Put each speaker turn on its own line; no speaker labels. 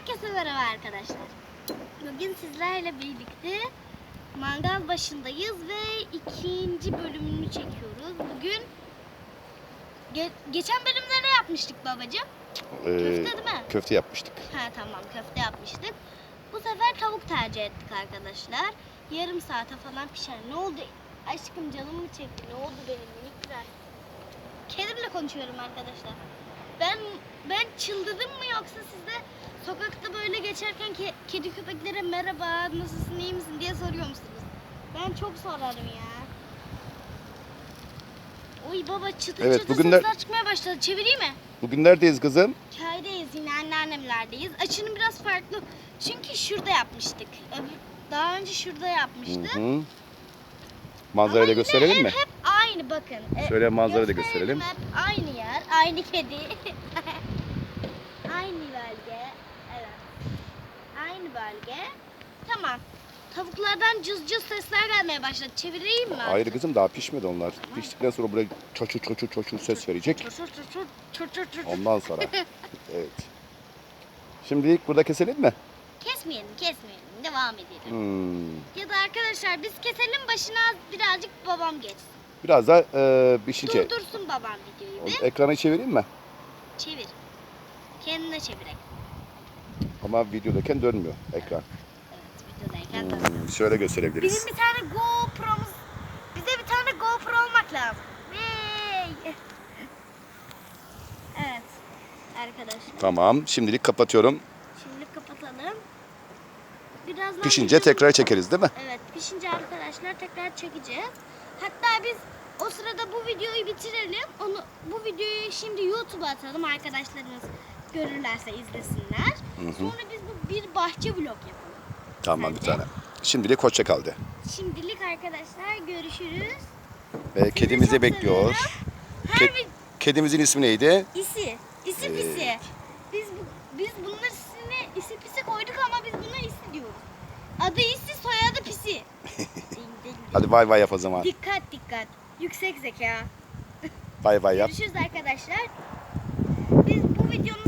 Herkese merhaba arkadaşlar. Bugün sizlerle birlikte mangal başındayız ve ikinci bölümünü çekiyoruz. Bugün ge- geçen bölümde ne yapmıştık babacığım?
Ee,
Köfte değil mi?
köfte yapmıştık.
Ha tamam köfte yapmıştık. Bu sefer tavuk tercih ettik arkadaşlar. Yarım saate falan pişer. Ne oldu? Aşkım canım mı çekti? Ne oldu benim minik prens? Kedimle konuşuyorum arkadaşlar. Ben ben çıldırdım mı yoksa siz de sokakta böyle geçerken ke- kedi köpeklere merhaba nasılsın iyi misin diye soruyor musunuz? Ben çok sorarım ya. Oy baba çıtır
Evet,
çıtır
bugün de-
sesler çıkmaya başladı. Çevireyim mi?
Bugün neredeyiz kızım?
Köydeyiz yine anneannemlerdeyiz. Açının biraz farklı. Çünkü şurada yapmıştık. Daha önce şurada yapmıştık.
Hı hı. Manzarayı da gösterelim
ev
mi?
Hep aynı bakın. E,
Şöyle manzarayı da gösterelim.
Hep aynı yer, aynı kedi. aynı bölge. Evet. Bölge. Tamam. Tavuklardan cız cız sesler gelmeye başladı. Çevireyim mi?
Hayır kızım daha pişmedi onlar. Piştikten sonra buraya çoçur çoçur çoçur ses verecek.
Çur çur çur çur çur çur.
Ondan sonra. Evet. Şimdilik burada keselim mi?
Kesmeyelim, kesmeyelim. Devam edelim.
Hmm.
Ya da arkadaşlar biz keselim başına birazcık babam geçsin.
Biraz da e, pişince.
Durdursun babam videoyu bir.
Ekranı çevireyim mi?
Çevir. Kendine çevirek.
Ama videodayken dönmüyor ekran.
Evet videodayken de.
Hmm, şöyle gösterebiliriz.
Bizim bir tane GoPro'muz, bize bir tane GoPro olmak lazım. Yay! Evet arkadaşlar.
Tamam. Şimdilik kapatıyorum.
Şimdi kapatalım. Birazdan
Pişince
videomuz-
tekrar çekeriz değil mi?
Evet pişince arkadaşlar tekrar çekeceğiz. Hatta biz o sırada bu videoyu bitirelim. Onu bu videoyu şimdi YouTube'a atalım arkadaşlarımız görürlerse izlesinler. Sonra biz bu bir bahçe vlog yapalım.
Tamam bir tane. Şimdilik hoşça kaldı.
Şimdilik arkadaşlar görüşürüz.
Ve kedimizi
çok
bekliyor.
seviyorum. Her
Ke-
bir
kedimizin ismi neydi?
isi, isi pisi. Biz bu- biz bunlar ismini isi pisi koyduk ama biz buna isi diyoruz. Adı isi, soyadı pisi. Ding, ding, ding.
Hadi bay bay yap o zaman.
Dikkat dikkat. Yüksek zeka.
Bay bay yap.
Görüşürüz arkadaşlar. Biz bu videonun